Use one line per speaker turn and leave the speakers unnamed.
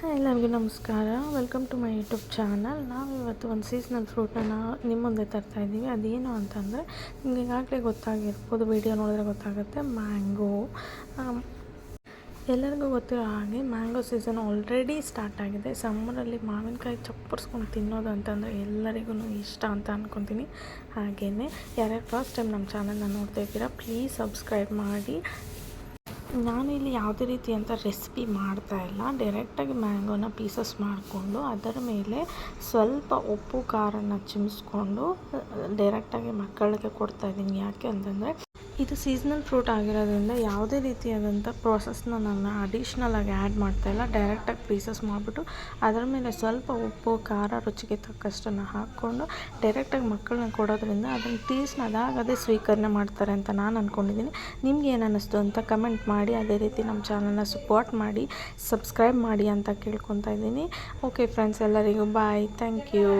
Hi, ಎಲ್ಲರಿಗೂ ನಮಸ್ಕಾರ. Welcome to my YouTube channel ನಾವು ಇವತ್ತು ಒಂದು ಸೀಸ್ನಲ್ ಫ್ರೂಟನ್ನು ನಿಮ್ಮ ಮುಂದೆ ತರ್ತಾ ಇದ್ದೀವಿ. ಅದೇನು ಅಂತಂದರೆ, ನಿಮ್ಗೆ ಈಗಾಗಲೇ ಗೊತ್ತಾಗಿರ್ಬೋದು ವಿಡಿಯೋ ನೋಡಿದ್ರೆ ಗೊತ್ತಾಗುತ್ತೆ ಮ್ಯಾಂಗೋ ಎಲ್ಲರಿಗೂ ಗೊತ್ತಿರೋ ಹಾಗೆ ಮ್ಯಾಂಗೋ ಸೀಸನ್ ಆಲ್ರೆಡಿ ಸ್ಟಾರ್ಟ್ ಆಗಿದೆ. ಸಮ್ಮರಲ್ಲಿ ಮಾವಿನಕಾಯಿ ಚಪ್ಪರ್ಸ್ಕೊಂಡು ತಿನ್ನೋದು ಅಂತಂದರೆ ಎಲ್ಲರಿಗೂ ಇಷ್ಟ ಅಂತ ಅಂದ್ಕೊತೀನಿ ಹಾಗೆಯೇ ಯಾರ್ಯಾರು ಫಸ್ಟ್ ಟೈಮ್ ನಮ್ಮ ಚಾನಲ್ನ ನೋಡ್ತಾ ಇದ್ದೀರಾ ಪ್ಲೀಸ್ ಸಬ್ಸ್ಕ್ರೈಬ್ ಮಾಡಿ. ನಾನಿಲ್ಲಿ ಯಾವುದೇ ರೀತಿಯಂಥ ರೆಸಿಪಿ ಮಾಡ್ತಾ ಇಲ್ಲ. ಡೈರೆಕ್ಟಾಗಿ ಮ್ಯಾಂಗೋನ ಪೀಸಸ್ ಮಾಡಿಕೊಂಡು, ಅದರ ಮೇಲೆ ಸ್ವಲ್ಪ ಉಪ್ಪು, ಖಾರನ ಚಿಮ್ಸ್ಕೊಂಡು ಡೈರೆಕ್ಟಾಗಿ ಮಕ್ಕಳಿಗೆ ಕೊಡ್ತಾ ಇದ್ದೀನಿ ಯಾಕೆ ಅಂತಂದರೆ ಇದು ಸೀಸ್ನಲ್ ಫ್ರೂಟ್ ಆಗಿರೋದ್ರಿಂದ ಯಾವುದೇ ರೀತಿಯಾದಂಥ ಪ್ರೋಸೆಸ್ನ ನಾನು ಅಡಿಷ್ನಲ್ ಆಗಿ ಆ್ಯಡ್ ಮಾಡ್ತಾಯಿಲ್ಲ ಡೈರೆಕ್ಟಾಗಿ ಪೀಸಸ್ ಮಾಡಿಬಿಟ್ಟು ಅದರ ಮೇಲೆ ಸ್ವಲ್ಪ ಉಪ್ಪು, ಖಾರ, ರುಚಿಗೆ ತಕ್ಕಷ್ಟನ್ನು ಹಾಕ್ಕೊಂಡು ಡೈರೆಕ್ಟಾಗಿ ಮಕ್ಕಳನ್ನ ಕೊಡೋದ್ರಿಂದ ಅದನ್ನು ಟೇಸ್ಟ್ನ ಅದಾಗದೇ ಸ್ವೀಕರಣೆ ಮಾಡ್ತಾರೆ ಅಂತ ನಾನು ಅಂದ್ಕೊಂಡಿದ್ದೀನಿ ನಿಮ್ಗೆ ಏನು ಅನ್ನಿಸ್ತು ಅಂತ ಕಮೆಂಟ್ ಮಾಡಿ, ಅದೇ ರೀತಿ ನಮ್ಮ ಚಾನಲ್ನ ಸಪೋರ್ಟ್ ಮಾಡಿ ಸಬ್ಸ್ಕ್ರೈಬ್ ಮಾಡಿ ಅಂತ ಕೇಳ್ಕೊತಾ ಇದ್ದೀನಿ ಓಕೆ ಫ್ರೆಂಡ್ಸ್ ಎಲ್ಲರಿಗೂ ಬಾಯ್ ಥ್ಯಾಂಕ್ ಯು